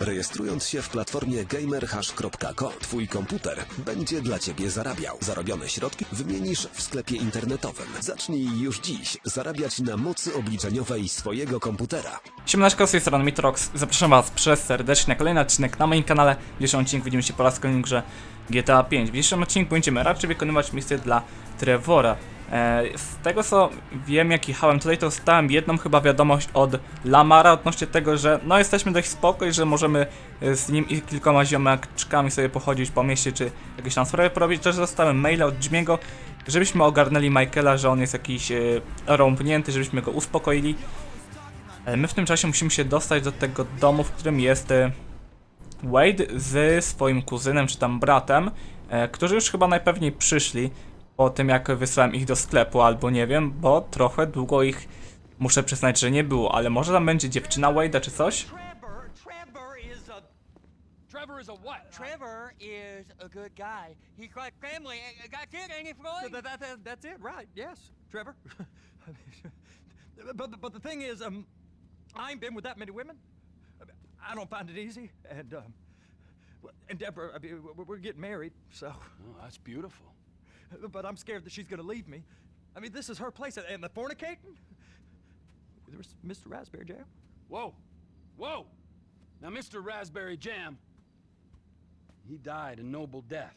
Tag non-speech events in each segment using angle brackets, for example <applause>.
Rejestrując się w platformie gamerhash.co, twój komputer będzie dla ciebie zarabiał. Zarobione środki wymienisz w sklepie internetowym. Zacznij już dziś zarabiać na mocy obliczeniowej swojego komputera. Siemaneczko, z tej strony Mitrox. Zapraszam was przez serdecznie na kolejny odcinek na moim kanale. W dzisiejszym odcinku widzimy się po raz kolejny grze GTA 5. W dzisiejszym odcinku będziemy raczej wykonywać misję dla Trevora. E, z tego co wiem, jak jechałem tutaj, to dostałem jedną chyba wiadomość od Lamara odnośnie tego, że no jesteśmy dość spokoj, że możemy e, z nim i kilkoma ziomeczkami sobie pochodzić po mieście, czy jakieś tam sprawy porobić. Też dostałem maila od Dźmiego, żebyśmy ogarnęli Michaela, że on jest jakiś e, rąbnięty, żebyśmy go uspokoili. My w tym czasie musimy się dostać do tego domu, w którym jest Wade z swoim kuzynem czy tam bratem, którzy już chyba najpewniej przyszli po tym jak wysłałem ich do sklepu albo nie wiem, bo trochę długo ich muszę przyznać, że nie było, ale może tam będzie dziewczyna Wade'a czy coś? Trevor, Trevor is a Trevor is a what? Trevor is a good guy. He's got family. Got kid, ain't he, Floyd? That, that, that, that's it, right? Yes, Trevor. <laughs> but but the thing is, um, I ain't been with that many women. I don't find it easy, and um, and Deborah, I mean, we're- we're getting married, so. Oh, that's beautiful. But I'm scared that she's gonna leave me. I mean, this is her place, and the fornicating. There's Mr. Raspberry Jam. Whoa, whoa! Now, Mr. Raspberry Jam, he died a noble death,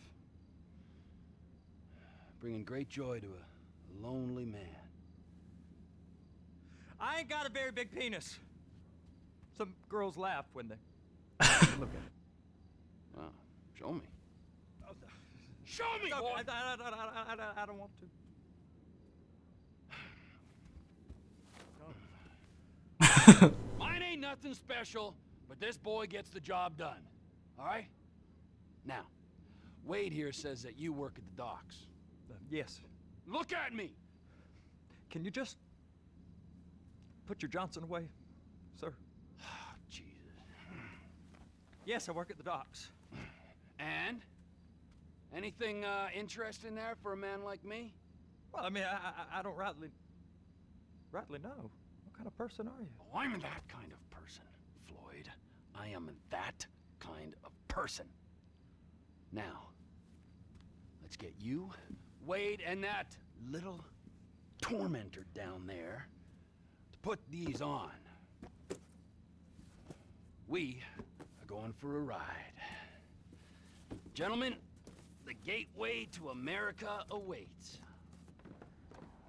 bringing great joy to a lonely man. I ain't got a very big penis. Some girls laugh when they <laughs> look at it. Wow, show me. Oh, Show me, no, boy! I, I, I, I, I, I don't want to. <sighs> Mine ain't nothing special, but this boy gets the job done. All right? Now, Wade here says that you work at the docks. Uh, yes. Look at me! Can you just put your Johnson away, sir? <sighs> Jesus. Yes, I work at the docks. And? Anything uh, interesting there for a man like me? Well, I mean, I, I, I don't rightly, rightly know. What kind of person are you? Oh, I'm that kind of person, Floyd. I am that kind of person. Now, let's get you, Wade, and that little tormentor down there to put these on. We are going for a ride. Gentlemen, the gateway to America awaits.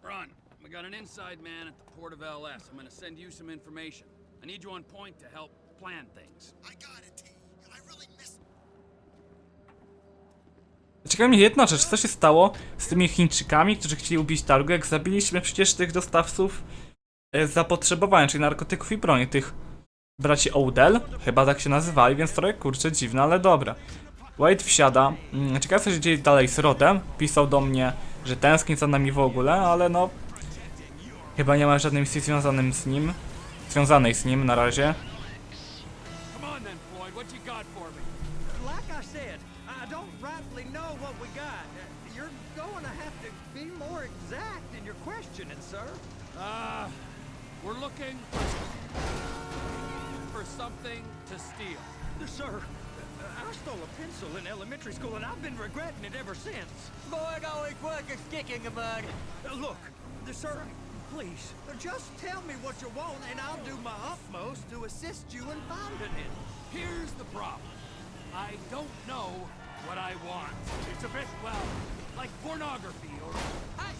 Ron, we got an inside man at the port of LS. I'm gonna send you some information. I need you on point to help plan things. I got it, T. I really missed Ciekawi mnie jedna rzecz, co się stało z tymi Chińczykami, którzy chcieli ubić Targu, jak zabiliśmy przecież tych dostawców e, zapotrzebowania, czyli narkotyków i broni, tych braci Odell, chyba tak się nazywali, więc trochę kurczę dziwne, ale dobra. Wade wsiada, Mm, ciekawe co się dzieje dalej z Rodem, pisał do mnie, że tęskni za nami w ogóle, ale no... Chyba nie ma żadnej misji związanym z nim, związanej z nim na razie. Come on then, Floyd. What you got for me? Like I said, I don't rightly know what we got. You're going to have to be more exact in your questioning, sir. We're looking for something to steal. Sir, I stole a pencil in elementary school, and I've been regretting it ever since. Boy, it always was a stick in the mud. Uh, Look, sir, please, uh, just tell me what you want, and I'll do my utmost to assist you in finding it. Here's the problem. I don't know what I want. It's a bit, well, like pornography or Hey,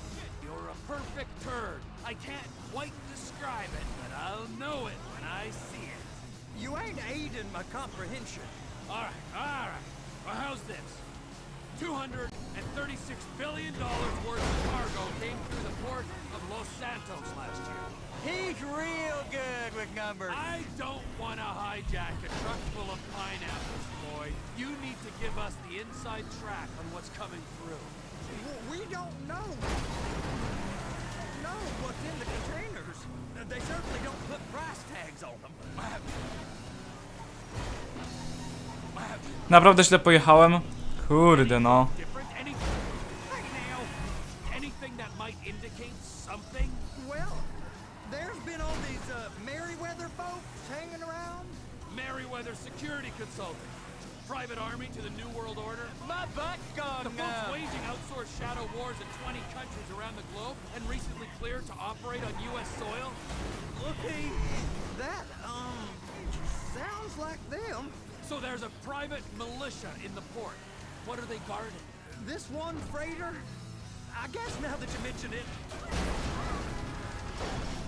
or a perfect turd. I can't quite describe it, but I'll know it when I see it. You ain't aiding my comprehension. All right, all right. Well, how's this? $236 billion worth of cargo came through the port of Los Santos last year. he's real good with numbers. I don't want to hijack a truck full of pineapples, Floyd. You need to give us the inside track on what's coming through. We don't know. Know what's in the containers. They certainly don't put price tags on them. <laughs> Naprawdę źle pojechałem? Kurde no. Different? Anything? Hey, now, anything that might indicate something? Well, there's been all these Merryweather folks hanging around. Merryweather Security. security consultant. Private army to the New World Order. My butt's gone The folks numb. waging outsourced shadow wars in 20 countries around the globe and recently cleared to operate on U.S. soil. Looky, that, um, sounds like them. So there's a private militia in the port. What are they guarding? This one freighter, I guess now that you mention it,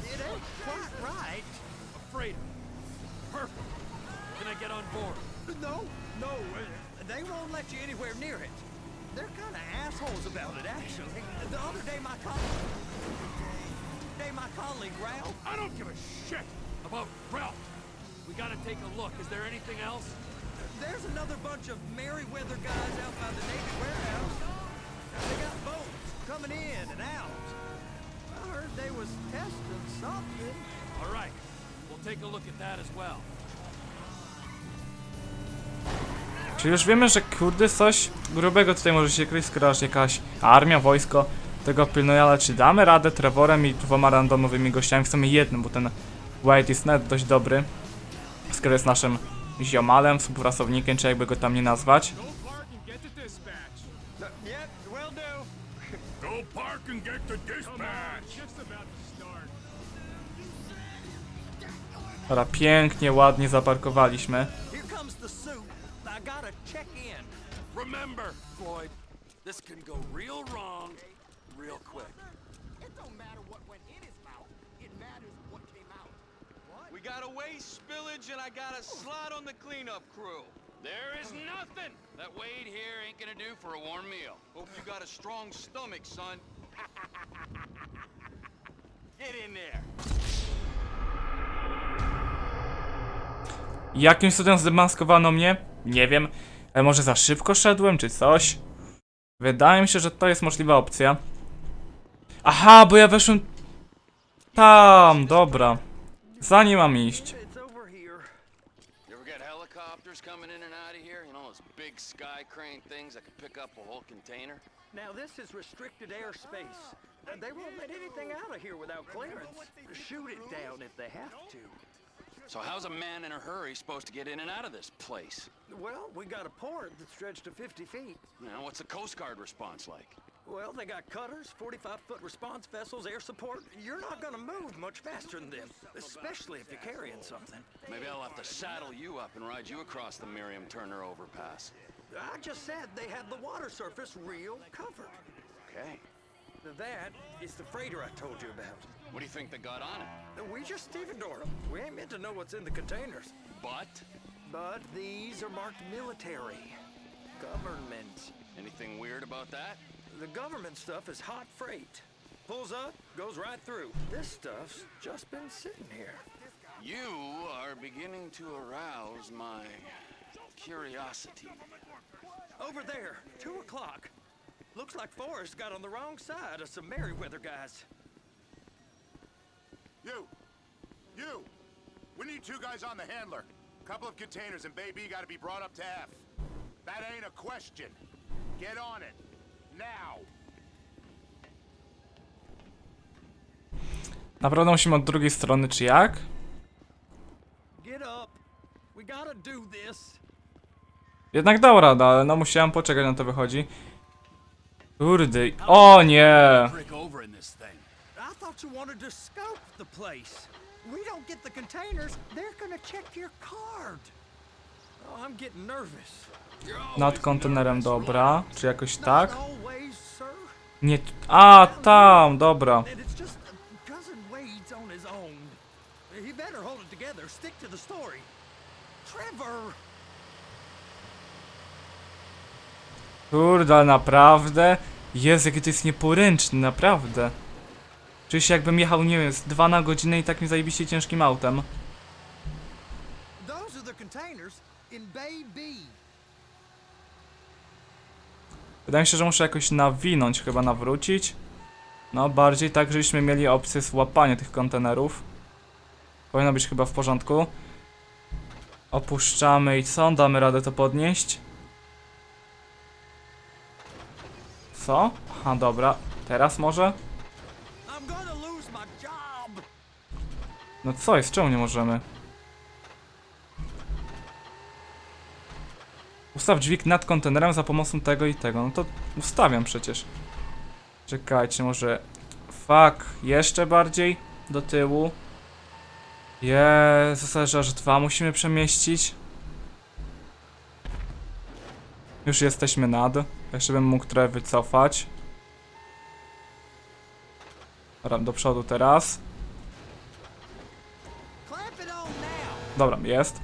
it ain't quite right. A freighter. Perfect. Can I get on board? No, no, uh, they won't let you anywhere near it. They're kind of assholes about it, actually. The other day, my colleague, day my colleague Ralph, I don't give a shit about Ralph. We gotta take a look. Is there anything else? there's another bunch of Merryweather guys out by the Navy warehouse. They got boats coming in and out. I heard they was testing something. All right. We'll take a look at that as well. Czyli już wiemy, że kurde coś grubego tutaj może się kryć, skoro aż jakaś armia, wojsko tego pilnuje, ale czy damy radę Trevorem i dwoma randomowymi gościami, w sumie jednym, bo ten White jest net dość dobry, skoro jest naszym ziomalem, współpracownikiem, czy jakby go tam nie nazwać. Dobra, pięknie, ładnie zaparkowaliśmy. Remember, Floyd, this can go real wrong real quick. Got a waste spillage and I got a slot on the cleanup crew. There is nothing that Wade here ain't gonna do for a warm meal. Hope you got a strong stomach, son. <laughs> Get in there. Jakimś cudem zdemaskowano mnie? Nie wiem. Ale może za szybko szedłem, czy coś? Wydaje mi się, że to jest możliwa opcja. Aha, bo ja weszłem... Tam, dobra. Za nim mam iść. It's over here. You ever get helicopters coming in and out of here? You know those big sky crane things that can pick up a whole container? Now this is restricted airspace. And they won't let anything out of here without clearance. Shoot it down if they have to. So how's a man in a hurry supposed to get in and out of this place? Well, we got a port that stretched to 50 feet. Now, what's the Coast Guard response like? Well, they got cutters, 45-foot response vessels, air support. You're not gonna move much faster than them, especially if you're carrying something. Maybe I'll have to saddle you up and ride you across the Miriam Turner overpass. I just said they had the water surface real covered. Okay. That is the freighter I told you about. What do you think they got on it? We just stevedored them. We ain't meant to know what's in the containers. But But these are marked military. Government. anything weird about that? The government stuff is hot freight. Pulls up, goes right through. This stuff's just been sitting here. You are beginning to arouse my curiosity. Over there, two o'clock. Looks like Forrest got on the wrong side of some Merryweather guys. You! You! We need two guys on the handler. Couple of containers and Baby gotta be brought up to F. That ain't a question. Get on it. Naprawdę musimy od drugiej strony, czy jak? Jednak dał radę, ale no musiałem poczekać na to wychodzi. Kurde, o nie! Nad kontenerem, dobra. Czy jakoś tak? Sir. Nie, a tam, dobra. Kurde, naprawdę? Jezu, jaki to jest nieporęczny, naprawdę. Czuję się jakbym jechał, nie wiem, z 2 na godzinę i takim zajebiście ciężkim autem. Those are the containers. Wydaje mi się, że muszę jakoś nawinąć, chyba nawrócić. No, bardziej tak, żebyśmy mieli opcję złapania tych kontenerów. Powinno być chyba w porządku. Opuszczamy i co? Damy radę to podnieść? Co? Aha, dobra. Teraz może? No co jest? Czemu nie możemy? Ustaw dźwig nad kontenerem za pomocą tego i tego. No to ustawiam przecież. Czekajcie, może... Fuck, jeszcze bardziej do tyłu. Jezus, aż dwa musimy przemieścić. Już jesteśmy nad. Jeszcze bym mógł trochę wycofać. Dobra, do przodu teraz. Dobra, jest.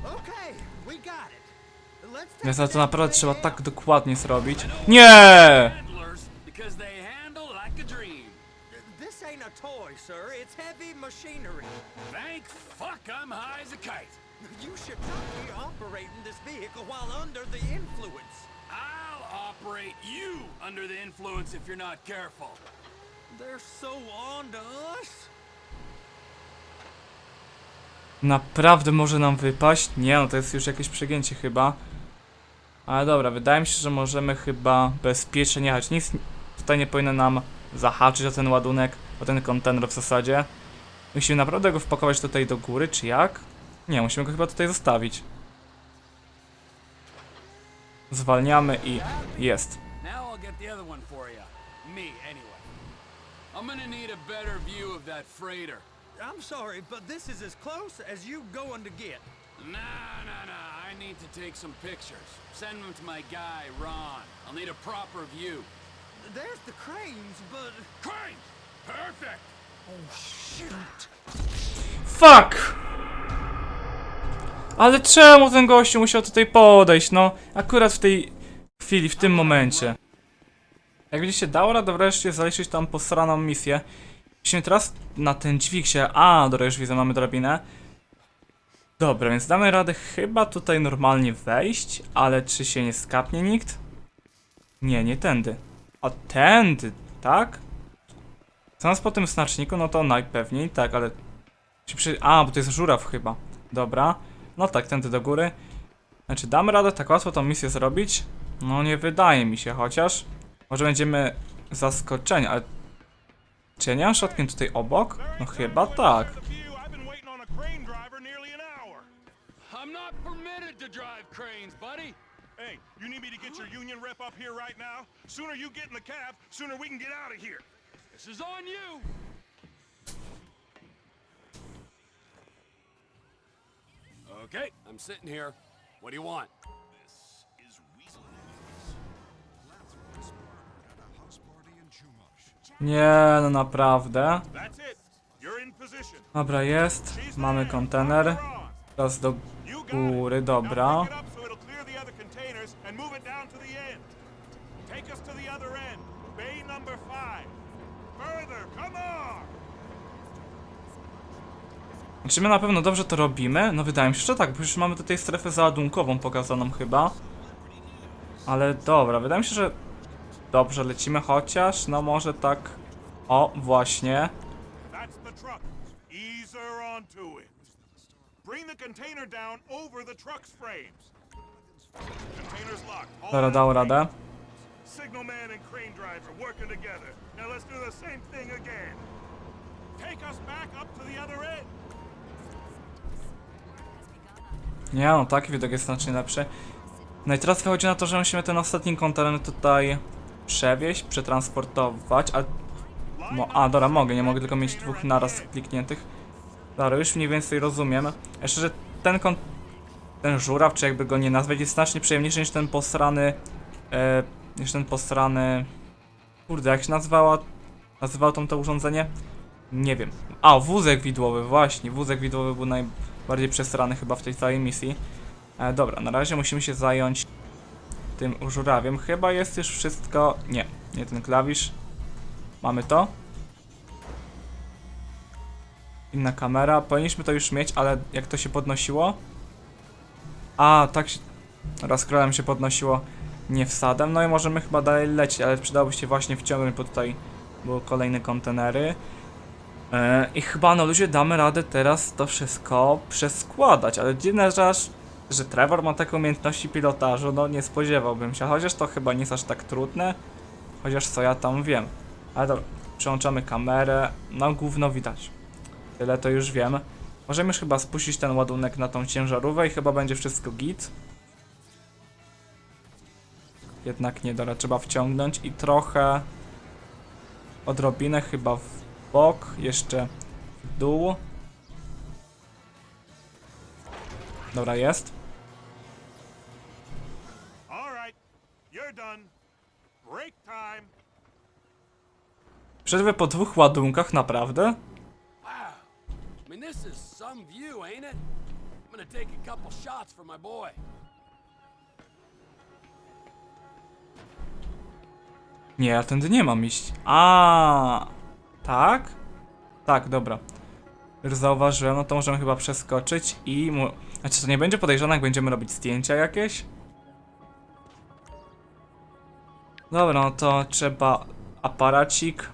Więc to naprawdę trzeba tak dokładnie zrobić. Nie! Handlers, because they handle like a dream. This ain't a toy, sir. It's heavy machinery. Thank fuck I'm high as a kite. You should not be operating this vehicle while under the influence. I'll operate you under the influence if you're not careful. They're so on to us. Naprawdę może nam wypaść? Nie, no to jest już jakieś przegięcie chyba. Ale dobra, wydaje mi się, że możemy chyba bezpiecznie jechać. Nic tutaj nie powinno nam zahaczyć o ten ładunek, o ten kontener w zasadzie. Musimy naprawdę go wpakować tutaj do góry, czy jak? Nie, musimy go chyba tutaj zostawić. Zwalniamy i jest. Now I'll get the other one for you. Me, anyway. I'm gonna need a better view of that freighter. I'm sorry, but this is as close as you going to get. Nah, nah, nah. I need to take some pictures. Send them to my guy, Ron. I'll need a proper view. There's the cranes, but Crane! Perfect! shoot. Fuck! Ale czemu ten gościu musiał tutaj podejść, no? Akurat w tej chwili, w tym momencie. Jak widzicie, dało radę wreszcie zaliczyć tam posraną misję. Musimy teraz na ten dźwig się... A, dobra, już widzę, mamy drabinę. Dobra, więc damy radę chyba tutaj normalnie wejść, ale czy się nie skapnie nikt? Nie, nie tędy. A tędy, tak? Zaraz po tym znaczniku, no to najpewniej tak, ale... A, bo to jest żuraw chyba. Dobra. No tak, tędy do góry. Znaczy, damy radę tak łatwo tą misję zrobić? No nie wydaje mi się, chociaż... Może będziemy zaskoczeni, ale... Czy ja nie mam tutaj obok? No chyba tak. To drive cranes, buddy. Hey, you need me to get your union rep up here right now? Sooner you get in the cab, sooner we can get out of here. This is on you. Okay, I'm sitting here. What do you want? Nie, no naprawdę. That's it. You're in position. Dobra, jest. Mamy kontener. Teraz do You got góry, dobra. Czy my na pewno dobrze to robimy? No wydaje mi się, że tak, bo już mamy tutaj strefę załadunkową pokazaną chyba. Ale dobra, wydaje mi się, że dobrze lecimy, chociaż no może tak... O, właśnie. That's the truck. Ease her onto it. Bring the container down over the truck's frames. Container's locked. Dobra, dał radę. Signalman and crane driver working together. Now let's do the same thing again. Take us back up to the other end. Nie no, taki widok jest znacznie lepszy. No i teraz wychodzi na to, że musimy ten ostatni kontener tutaj przewieźć, przetransportować, a... Mo a, dobra, mogę, nie mogę tylko mieć dwóch naraz klikniętych. Dobra, już mniej więcej rozumiem. Jeszcze, że ten kon... ten żuraw, czy jakby go nie nazwać, jest znacznie przyjemniejszy niż ten posrany... E, niż ten posrany... Kurde, jak się nazwała... Nazywało tam to urządzenie? Nie wiem. A, wózek widłowy, właśnie. Wózek widłowy był najbardziej przesrany chyba w tej całej misji. E, dobra, na razie musimy się zająć tym żurawiem. Chyba jest już wszystko... Nie, nie ten klawisz. Mamy to. Inna kamera. Powinniśmy to już mieć, ale jak to się podnosiło? A, tak się... Rozkrolem się podnosiło nie wsadem. No i możemy chyba dalej lecieć, ale przydałoby się właśnie wciągnąć, bo tutaj były kolejne kontenery. E, I chyba no ludzie damy radę teraz to wszystko przeskładać, ale dziwne, że że Trevor ma takie umiejętności pilotażu, no nie spodziewałbym się, chociaż to chyba nie jest aż tak trudne, chociaż co ja tam wiem. Ale dobra, przełączamy kamerę, no gówno widać. Tyle to już wiem. Możemy już chyba spuścić ten ładunek na tą ciężarówkę i chyba będzie wszystko git. Jednak nie, dobra, trzeba wciągnąć i trochę... Odrobinę chyba w bok, jeszcze w dół. Dobra, jest. Przerwę po dwóch ładunkach, naprawdę? Mean, this is some view, ain't it? I'm gonna take a couple shots for my boy. Nie, ja tędy nie mam iść. A, tak? Tak, dobra. Już zauważyłem, no to możemy chyba przeskoczyć i mu... Znaczy, to nie będzie podejrzane, jak będziemy robić zdjęcia jakieś? Dobra, no to trzeba aparacik.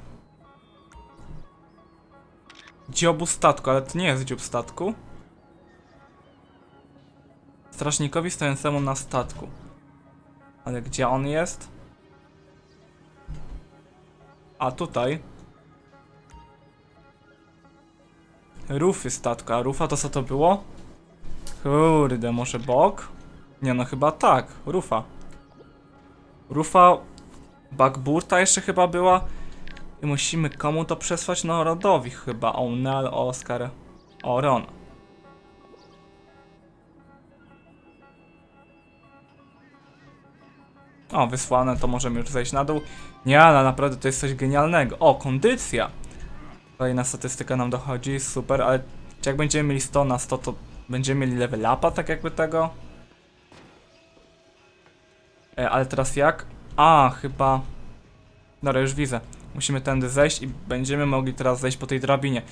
Dziobu statku, ale to nie jest dziób statku. Strażnikowi stojącemu na statku. Ale gdzie on jest? A tutaj. Rufy statku. A rufa to co to było? Kurde, może bok? Nie no, chyba tak. Rufa. Rufa. Backburta jeszcze chyba była. I musimy komu to przesłać? No, Rodowi chyba. O'Neill, Oscar, Oron. O, wysłane, to możemy już zejść na dół. Nie, ale naprawdę to jest coś genialnego. O, kondycja! Kolejna statystyka nam dochodzi, super, ale czy jak będziemy mieli 100 na 100, to będziemy mieli level upa, tak jakby tego? E, ale teraz jak? A, chyba... Dobra, już widzę. Musimy tędy zejść i będziemy mogli teraz zejść po tej drabinie.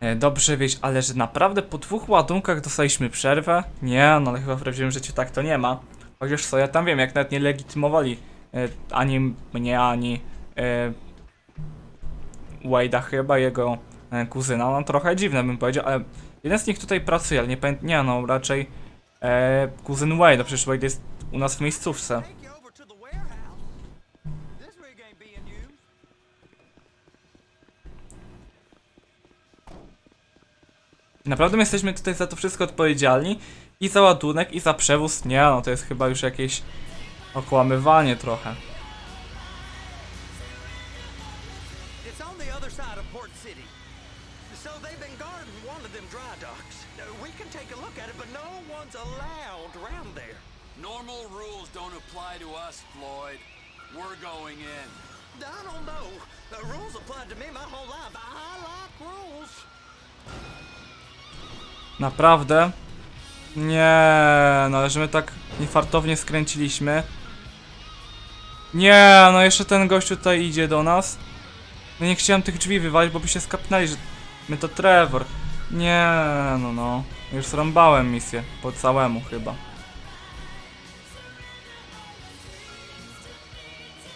E, dobrze wieść, ale że naprawdę po dwóch ładunkach dostaliśmy przerwę? Nie, no ale chyba w prawdziwym życiu tak to nie ma. Chociaż co, ja tam wiem, jak nawet nie legitymowali e, ani mnie, ani e, Wade'a chyba, jego kuzyna. No trochę dziwne bym powiedział, ale jeden z nich tutaj pracuje, ale nie pamiętam, nie no, raczej e, kuzyn Wade'a, przecież Wade jest u nas w miejscówce. Naprawdę my jesteśmy tutaj za to wszystko odpowiedzialni i za ładunek, i za przewóz. Nie no, to jest chyba już jakieś okłamywanie trochę. No there. Normal rules don't apply to us, Floyd. We're going in. I don't know. The rules applied to me my whole life. I like rules. Naprawdę? Nie, no że my tak niefartownie skręciliśmy. Nie, no jeszcze ten gościu tutaj idzie do nas. No nie chciałem tych drzwi wywalić, bo by się skapnęli, że my to Trevor. Nie, no no. Już zrąbałem misję, po całemu chyba.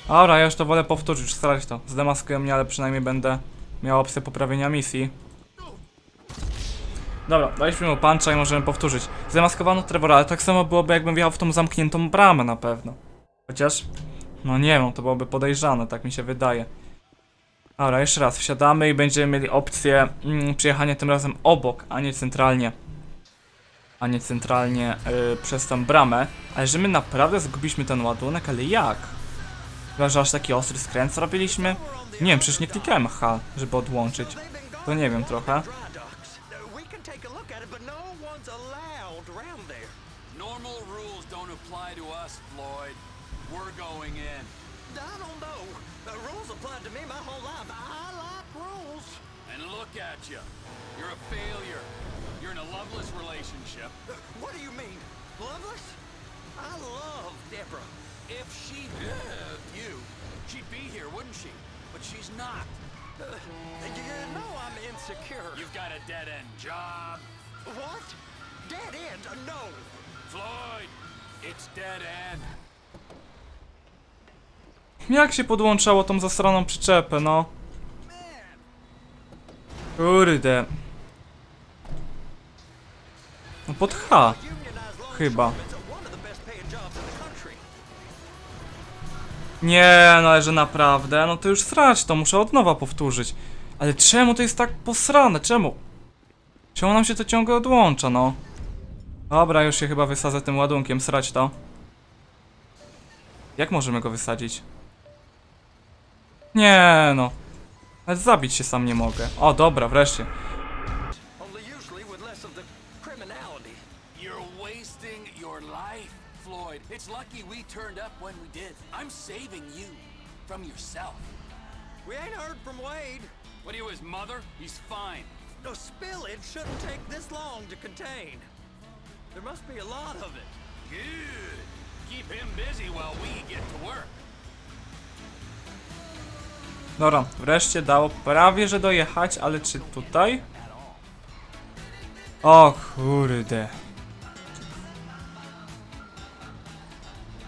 Dobra, ja już to wolę powtórzyć, starać to. Zdemaskują mnie, ale przynajmniej będę miał opcję poprawienia misji. Dobra, daliśmy mu puncha i możemy powtórzyć. Zamaskowano Trevora, ale tak samo byłoby jakbym wjechał w tą zamkniętą bramę na pewno. Chociaż, no nie wiem, to byłoby podejrzane, tak mi się wydaje. Dobra, jeszcze raz, wsiadamy i będziemy mieli opcję mm, przyjechania tym razem obok, a nie centralnie. A nie centralnie y, przez tą bramę. Ale że my naprawdę zgubiliśmy ten ładunek, ale jak? Chyba, że aż taki ostry skręt zrobiliśmy? Nie wiem, przecież nie klikałem H, żeby odłączyć. To nie wiem trochę. To us, Floyd. We're going in. I don't know. The rules applied to me my whole life. I like rules. And look at you. You're a failure. You're in a loveless relationship. Uh, What do you mean? Loveless? I love Deborah. If she loved you, she'd be here, wouldn't she? But she's not. Uh, you know I'm insecure. You've got a dead end job. What? Dead end? No. Floyd, it's dead end. Jak się podłączało tą zasraną przyczepę, no? Kurde. No pod H. Chyba. Nie, no ale że naprawdę, no to już srać, to muszę od nowa powtórzyć. Ale czemu to jest tak posrane, czemu? Czemu nam się to ciągle odłącza, no? Dobra, już się chyba wysadzę tym ładunkiem, srać to. Jak możemy go wysadzić? Nie no. Nawet zabić się sam nie mogę. O, dobra, wreszcie. We turned up when we did. I'm saving you from yourself. We ain't heard from Wade. What are you, his mother? He's fine. No spillage shouldn't take this long to contain. There must be a lot of it. Good. Keep him busy while we get to work. Dobra, wreszcie dało prawie, że dojechać, ale czy tutaj? O kurde.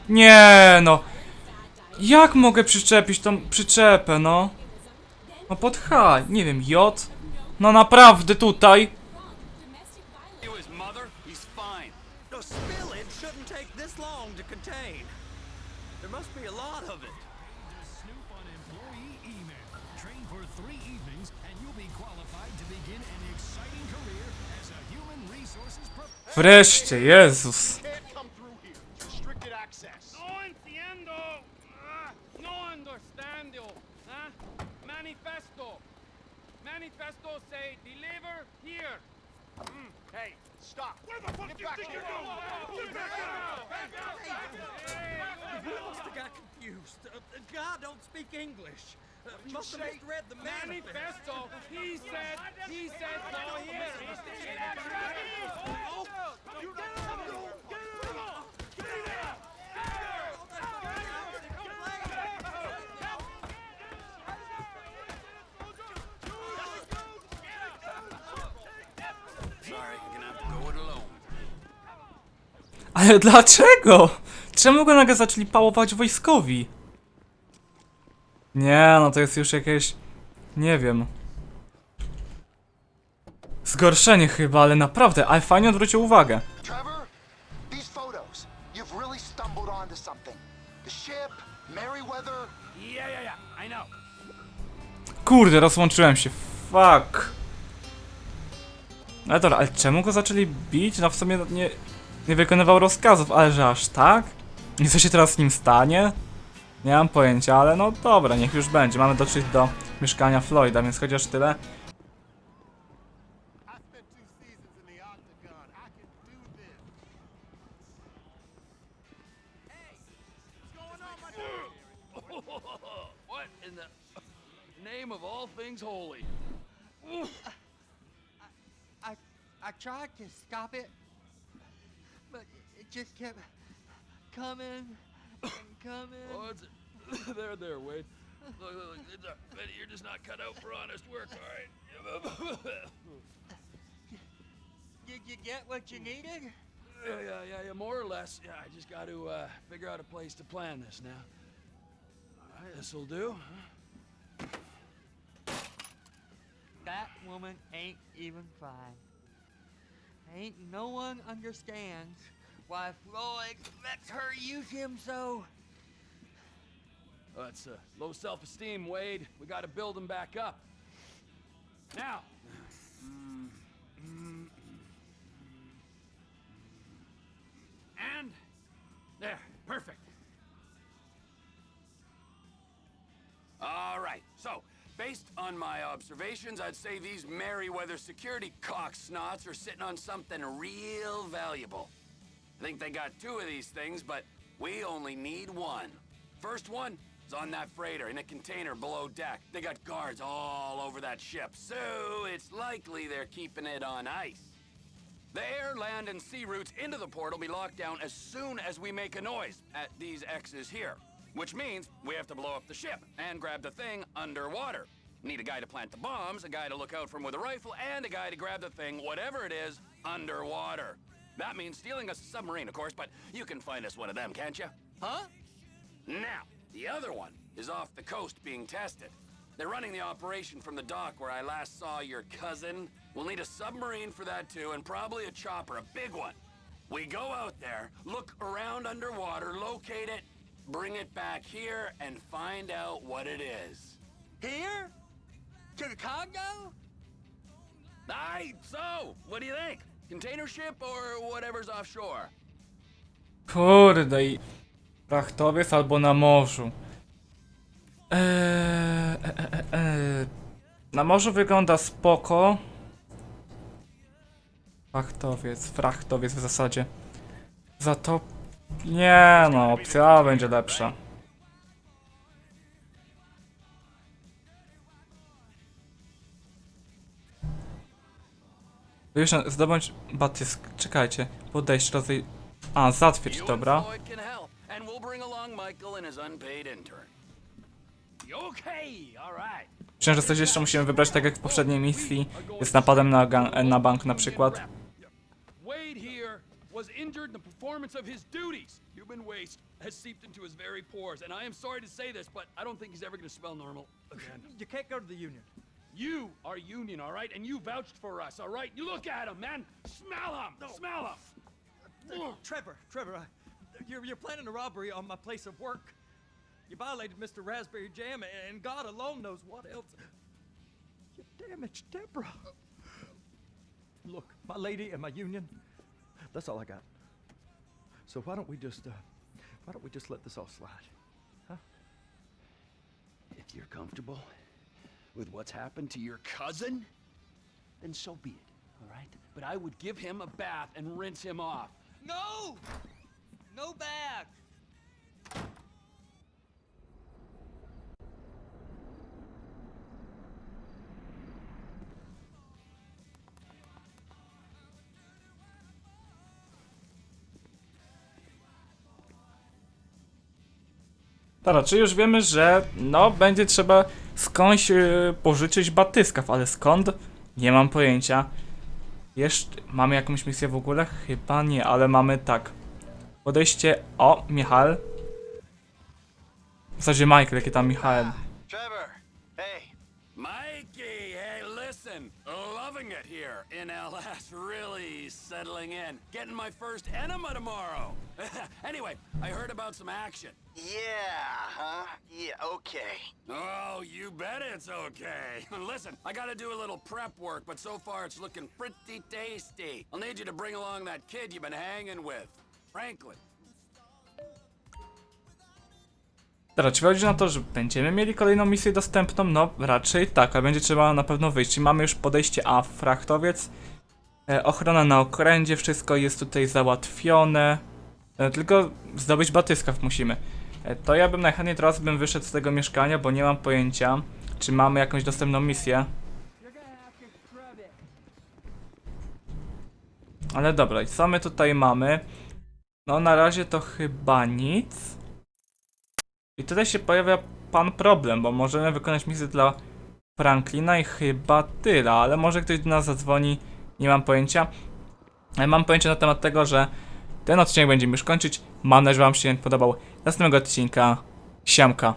Nie no. Jak mogę przyczepić tą przyczepę, no? No pod H, nie wiem, J? No naprawdę tutaj? Contain. There must be a lot of it. Snoop on employee email. Train for three evenings, and you'll be qualified to begin an exciting career as a human resources professional. Wreszcie, Jezus. Can't come through here. Restricted access. No entiendo. Ah, no understando. Huh? Manifesto. Manifesto say deliver here. Hey, stop. Where the fuck do you think you're going? We must have got confused. Uh, uh, God don't speak English. Uh, must have misread the manifest. Manifesto. He said. He said no here. Oh, you Sorry, you're gonna have to go it alone. Ale dlaczego? Czemu go nagle zaczęli pałować wojskowi? Nie, no to jest już jakieś... Nie wiem. Zgorszenie chyba, ale naprawdę, ale fajnie odwrócił uwagę. Kurde, rozłączyłem się. Fuck. Ale dobra, ale czemu go zaczęli bić? No w sumie nie, nie wykonywał rozkazów, ale że aż tak? I co się teraz z nim stanie? Nie mam pojęcia, ale no dobra, niech już będzie. Mamy dotrzeć do mieszkania Floyda, więc chociaż tyle. I tried to stop it, but it just kept coming and coming. Oh, it's <coughs> there, there, Wade. Look, look, look. It's a, Betty, you're just not cut out for honest work, all right? <laughs> Did you get what you needed? yeah, yeah, yeah, yeah, more or less. Yeah, I just got to uh, figure out a place to plan this now. All right, this'll do. That woman ain't even fine. Ain't no one understands why Floyd lets her use him so. That's uh, low self-esteem, Wade. We got to build him back up. Now. And there, perfect. All right. So, based on my observations, I'd say these Merryweather security cocksnots are sitting on something real valuable. I think they got two of these things, but we only need one. First one is on that freighter in a container below deck. They got guards all over that ship, so it's likely they're keeping it on ice. The air, land, and sea routes into the port will be locked down as soon as we make a noise at these X's here. Which means we have to blow up the ship and grab the thing underwater. Need a guy to plant the bombs, a guy to look out from with a rifle, and a guy to grab the thing, whatever it is, underwater. That means stealing a submarine, of course, but you can find us one of them, can't you? Huh? Now, the other one is off the coast being tested. They're running the operation from the dock where I last saw your cousin. We'll need a submarine for that too, and probably a chopper, a big one. We go out there, look around underwater, locate it, bring it back here, and find out what it is. Here? To the Congo? Aye, so, what do you think? Container ship or whatever's offshore? Kurde i... Frachtowiec albo na morzu. Eee, e, e, e, e. Na morzu wygląda spoko. Frachtowiec, frachtowiec w zasadzie. Za to... Nie no, opcja A będzie lepsza. Już zdobądź batysk. Czekajcie. Podejść, rozej... A, zatwierdź, dobra. Myślę, że coś jeszcze musimy wybrać, tak jak w poprzedniej misji. Jest napadem na, gang- na bank na przykład. Wade here was injured in the performance of his duties. Human waste has seeped into his very pores, and I am sorry to say this, but I don't think he's ever going to smell normal again. You can't go to the union. You are union, all right, and you vouched for us, all right. You look at him, man. Smell him. Smell him. Trevor, Trevor, I, you're, you're planning a robbery on my place of work. You violated Mr. Raspberry Jam, and God alone knows what else. You damaged Deborah. Look, my lady and my union, that's all I got. So why don't we just, uh, why don't we just let this all slide? If you're comfortable with what's happened to your cousin, then so be it, all right? But I would give him a bath and rinse him off. No! No back! Dobra, czy już wiemy, że no będzie trzeba skądś yy, pożyczyć batyskaw, ale skąd? Nie mam pojęcia. Jeszcze mamy jakąś misję w ogóle? Chyba nie, ale mamy tak. Podejście. O, Michal. W zasadzie Michael, jakie tam Michał. It here in LS. Really settling in. Getting my first enema tomorrow. <laughs> anyway, I heard about some action. yeah, huh? Yeah, okay. Oh, you bet it's okay. <laughs> Listen, I gotta do a little prep work, but so far it's looking pretty tasty. I'll need you to bring along that kid you've been hanging with. Franklin. Teraz, czy wychodzi na to, że będziemy mieli kolejną misję dostępną? No, raczej tak, ale będzie trzeba na pewno wyjść. Mamy już podejście A, frachtowiec. E, ochrona na okrędzie, wszystko jest tutaj załatwione. E, tylko zdobyć batyskaw musimy. E, to ja bym najchętniej teraz bym wyszedł z tego mieszkania, bo nie mam pojęcia, czy mamy jakąś dostępną misję. Ale dobra, i co my tutaj mamy? No, na razie to chyba nic. I tutaj się pojawia pan problem, bo możemy wykonać misję dla Franklina i chyba tyle, ale może ktoś do nas zadzwoni, nie mam pojęcia. Mam pojęcie na temat tego, że ten odcinek będziemy już kończyć. Mam nadzieję, że wam się podobał. Następnego odcinka. Siamka.